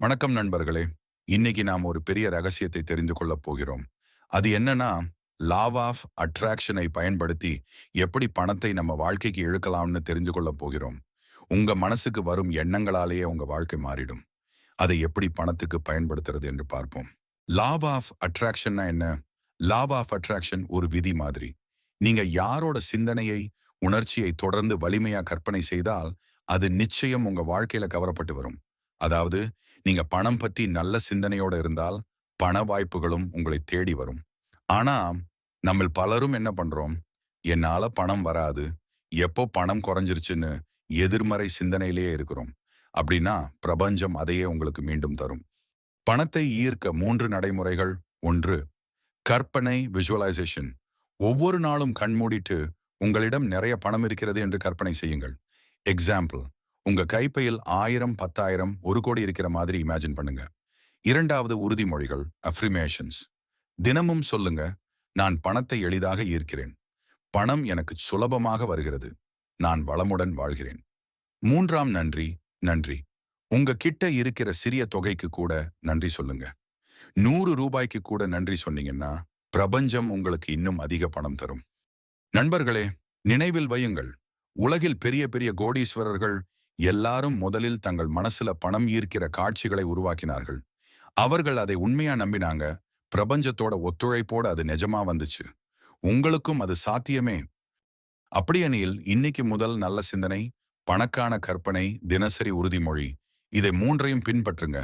வணக்கம் நண்பர்களே. இன்னைக்கு நாம் ஒரு பெரிய ரகசியத்தை தெரிந்து கொள்ளப் போகிறோம். அது என்னன்னா லாவ் ஆஃப் அட்ராக்ஷனை பயன்படுத்தி எப்படி பணத்தை நம்ம வாழ்க்கைக்கு இழுக்கலாம்னு தெரிந்து கொள்ளப் போகிறோம். உங்க மனசுக்கு வரும் எண்ணங்களாலேயே உங்க வாழ்க்கை மாறிடும். அதை எப்படி பணத்துக்கு பயன்படுத்துறது என்று பார்ப்போம். லாவ் ஆஃப் அட்ராக்ஷன்னா என்ன? லாவ் ஆஃப் அட்ராக்ஷன் ஒரு விதி மாதிரி. நீங்க யாரோட சிந்தனையை உணர்ச்சியை தொடர்ந்து வலிமையா கற்பனை செய்தால் அது நிச்சயம் உங்க வாழ்க்கையில கவரப்பட்டு வரும். அதாவது நீங்க பணம் பற்றி நல்ல சிந்தனையோட இருந்தால் பண வாய்ப்புகளும் உங்களை தேடி வரும். ஆனா நம்ம பலரும் என்ன பண்றோம்? என்னால பணம் வராது. எப்போ பணம் குறைஞ்சிருச்சுன்னு எதிர்மறை சிந்தனையிலேயே இருக்கிறோம். அப்படின்னா பிரபஞ்சம் அதையே உங்களுக்கு மீண்டும் தரும். பணத்தை ஈர்க்க மூன்று நடைமுறைகள். ஒன்று கற்பனை விஷுவலைசேஷன் ஒவ்வொரு நாளும் கண்மூடிட்டு உங்களிடம் நிறைய பணம் இருக்கிறது என்று கற்பனை செய்யுங்கள். எக்ஸாம்பிள் உங்க கைப்பையில் ஆயிரம் பத்தாயிரம் ஒரு கோடி இருக்கிற மாதிரி இமேஜின் பண்ணுங்க. இரண்டாவது உறுதிமொழிகள் அஃப்ரிமேஷன்ஸ் தினமும் சொல்லுங்க நான் பணத்தை எளிதாக ஈர்க்கிறேன். பணம் எனக்கு சுலபமாக வருகிறது. நான் வளமுடன் வாழ்கிறேன். மூன்றாம் நன்றி நன்றி. உங்க கிட்ட இருக்கிற சிறிய தொகைக்கு கூட நன்றி சொல்லுங்க. நூறு ரூபாய்க்கு கூட நன்றி சொன்னீங்கன்னா பிரபஞ்சம் உங்களுக்கு இன்னும் அதிக பணம் தரும். நண்பர்களே நினைவில் வையுங்கள். உலகில் பெரிய பெரிய கோடீஸ்வரர்கள் எல்லாரும் முதலில் தங்கள் மனசுல பணம் ஈர்க்கிற காட்சிகளை உருவாக்கினார்கள். அவர்கள் அதை உண்மையா நம்பினாங்க. பிரபஞ்சத்தோட ஒத்துழைப்போட அது நிஜமா வந்துச்சு. உங்களுக்கும் அது சாத்தியமே. அப்படியெனில் இன்னைக்கு முதல் நல்ல சிந்தனை பணக்கான கற்பனை தினசரி உறுதிமொழி. இதை மூன்றையும் பின்பற்றுங்க.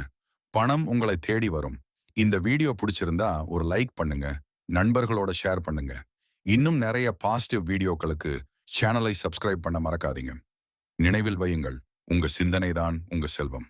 பணம் உங்களை தேடி வரும். இந்த வீடியோ பிடிச்சிருந்தா ஒரு லைக் பண்ணுங்க. நண்பர்களோட ஷேர் பண்ணுங்க. இன்னும் நிறைய பாசிட்டிவ் வீடியோக்களுக்கு சேனலை சப்ஸ்கிரைப் பண்ண மறக்காதீங்க. நினைவில் வையுங்கள். உங்க சிந்தனைதான் உங்க செல்வம்.